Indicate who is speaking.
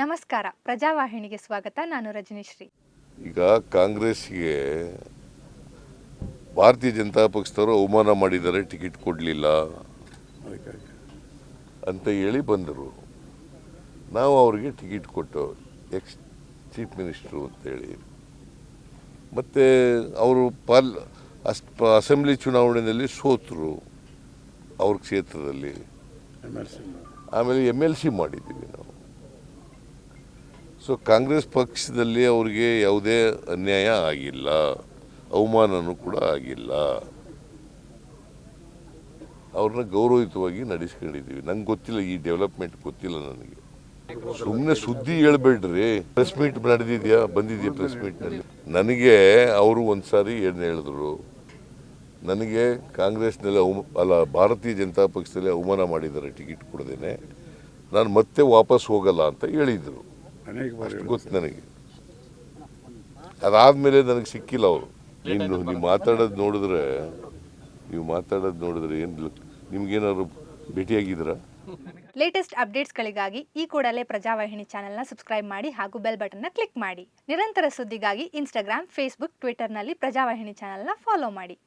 Speaker 1: ನಮಸ್ಕಾರ. ಪ್ರಜಾವಾಹಿನಿಗೆ ಸ್ವಾಗತ. ನಾನು ರಜನಿಶ್ರೀ.
Speaker 2: ಈಗ ಕಾಂಗ್ರೆಸ್ಗೆ ಭಾರತೀಯ ಜನತಾ ಪಕ್ಷದವರು ಅವಮಾನ ಮಾಡಿದ್ದಾರೆ ಟಿಕೆಟ್ ಕೊಡಲಿಲ್ಲ ಅಂತ ಹೇಳಿ ಬಂದರು. ನಾವು ಅವರಿಗೆ ಟಿಕೆಟ್ ಕೊಟ್ಟು ಎಕ್ಸ್ ಚೀಫ್ ಮಿನಿಸ್ಟ್ರು ಅಂತೇಳಿ ಮತ್ತು ಅವರು ಪಾಲ್ ಅಸ್ ಅಸೆಂಬ್ಲಿ ಚುನಾವಣೆಯಲ್ಲಿ ಸೋತರು ಅವ್ರ ಕ್ಷೇತ್ರದಲ್ಲಿ. ಆಮೇಲೆ ಎಂ ಎಲ್ ಸಿ ಮಾಡಿದ್ದೀವಿ ನಾವು. ಸೊ ಕಾಂಗ್ರೆಸ್ ಪಕ್ಷದಲ್ಲಿ ಅವ್ರಿಗೆ ಯಾವುದೇ ಅನ್ಯಾಯ ಆಗಿಲ್ಲ. ಅವಮಾನನೂ ಕೂಡ ಆಗಿಲ್ಲ. ಅವ್ರನ್ನ ಗೌರವಯುತವಾಗಿ ನಡೆಸ್ಕೊಂಡಿದ್ದೀವಿ. ನಂಗೆ ಗೊತ್ತಿಲ್ಲ, ಈ ಡೆವಲಪ್ಮೆಂಟ್ ಗೊತ್ತಿಲ್ಲ ನನಗೆ. ಸುಮ್ಮನೆ ಸುದ್ದಿ ಹೇಳ್ಬೇಡ್ರಿ. Press meet ನಡೆದಿದೆಯಾ? ಬಂದಿದ್ಯಾ ಪ್ರೆಸ್ ಮೀಟ್ನಲ್ಲಿ? ನನಗೆ ಅವರು ಒಂದ್ಸಾರಿ ಏನು ಹೇಳಿದ್ರು. ನನಗೆ ಕಾಂಗ್ರೆಸ್ನಲ್ಲಿ ಅವಮ, ಅಲ್ಲ, ಭಾರತೀಯ ಜನತಾ ಪಕ್ಷದಲ್ಲಿ ಅವಮಾನ ಮಾಡಿದ್ದಾರೆ, ಟಿಕೆಟ್ ಕೊಡದೇನೆ. ನಾನು ಮತ್ತೆ ವಾಪಸ್ ಹೋಗಲ್ಲ ಅಂತ ಹೇಳಿದರು. ಅಷ್ಟು ಗೊತ್ತು ನನಗೆ. ಅದಾದ್ಮೇಲೆ ನನಗೆ ಸಿಕ್ಕಿಲ್ಲ ಅವರು. ಇನ್ನು ನೀವು ಮಾತಾಡೋದು ನೋಡಿದ್ರೆ ನೀವು ಮಾತಾಡೋದು ನೋಡಿದ್ರೆ ಏನು ನಿಮ್ಗೇನಾದ್ರು ಭೇಟಿಯಾಗಿದ್ದೀರಾ?
Speaker 1: ಲೇಟೆಸ್ಟ್ ಅಪ್ಡೇಟ್ಸ್ಗಳಿಗಾಗಿ ಈ ಕೂಡಲೇ ಪ್ರಜಾವಾಹಿನಿ ಚಾನೆಲ್ನ ಸಬ್ಸ್ಕ್ರೈಬ್ ಮಾಡಿ ಹಾಗೂ ಬೆಲ್ ಬಟನ್ನ ಕ್ಲಿಕ್ ಮಾಡಿ. ನಿರಂತರ ಸುದ್ದಿಗಾಗಿ ಇನ್ಸ್ಟಾಗ್ರಾಮ್ ಫೇಸ್ಬುಕ್ ಟ್ವಿಟರ್ನಲ್ಲಿ ಪ್ರಜಾವಾಹಿನಿ ಚಾನೆಲ್ನ ಫಾಲೋ ಮಾಡಿ.